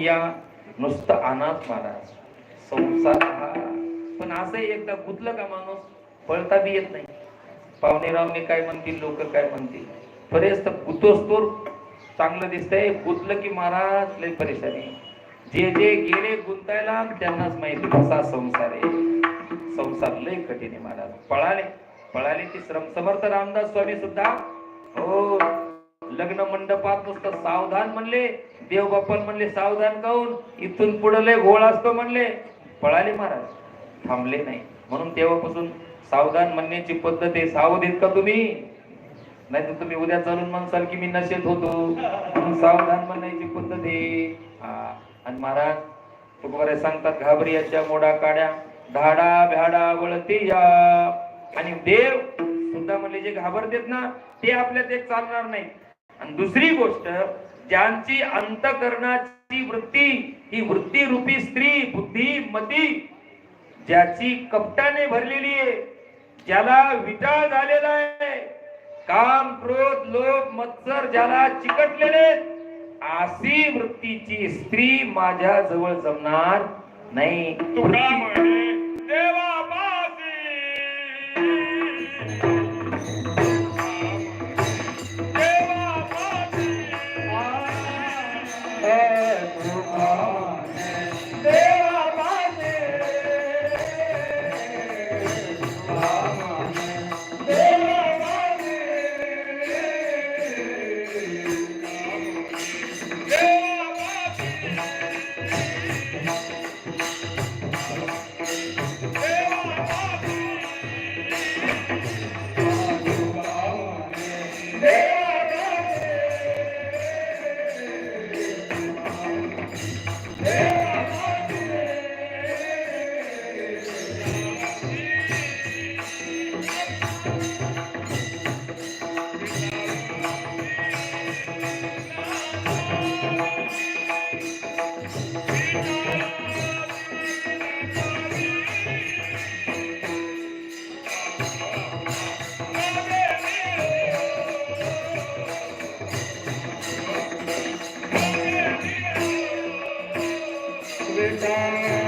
या नुसतं अनाथ महाराज संसार हा पण असं एकदा गुतलं का माणूस पळता बी येत नाही. पाहुणे काय म्हणतील लोक काय म्हणतील? बरेच तर गुतोस तोर चांगलं दिसतंय गुतलं की महाराज लय परेशानी. जे जे गेले गुंतायला त्यांनाच माहिती कसा संसार आहे. संसार लय कठीण आहे महाराज. पळाले पळाले की श्रम समर्थ रामदास स्वामी सुद्धा हो. लग्न मंडपात नुसतं सावधान म्हणले देव म्हणले सावधान काऊन इथून पुढे लय घोळ असतो म्हणले. पळाले महाराज. थांबले नाही. म्हणून तेव्हापासून सावधान म्हणण्याची पद्धत आहे. सावध आहेत का तुम्ही? नाही तर तुम्ही उद्या चालून म्हणसाल की मी नशेत होतो. म्हणून सावधान म्हणण्याची पद्धत आहे. हा. आणि महाराज तुकोबारे सांगतात घाबरियाच्या मोडा काड्या धाडा भ्याडा वळते या. आणि देव सुद्धा म्हणले जे घाबरतेत ना ते आपल्यात एक चालणार नाही. आणि दुसरी गोष्ट ज्यांची अंतकरणाची वृत्ती ही वृत्ती रूपी स्त्री बुद्धी मती ज्याची कपटाने भरलेली आहे ज्याला विटाळ झालेला आहे काम क्रोध लोभ मत्सर ज्याला चिकटलेले आहेत, अशी वृत्तीची स्त्री माझ्या जवळ जमणार नाही. देवा விட்டார்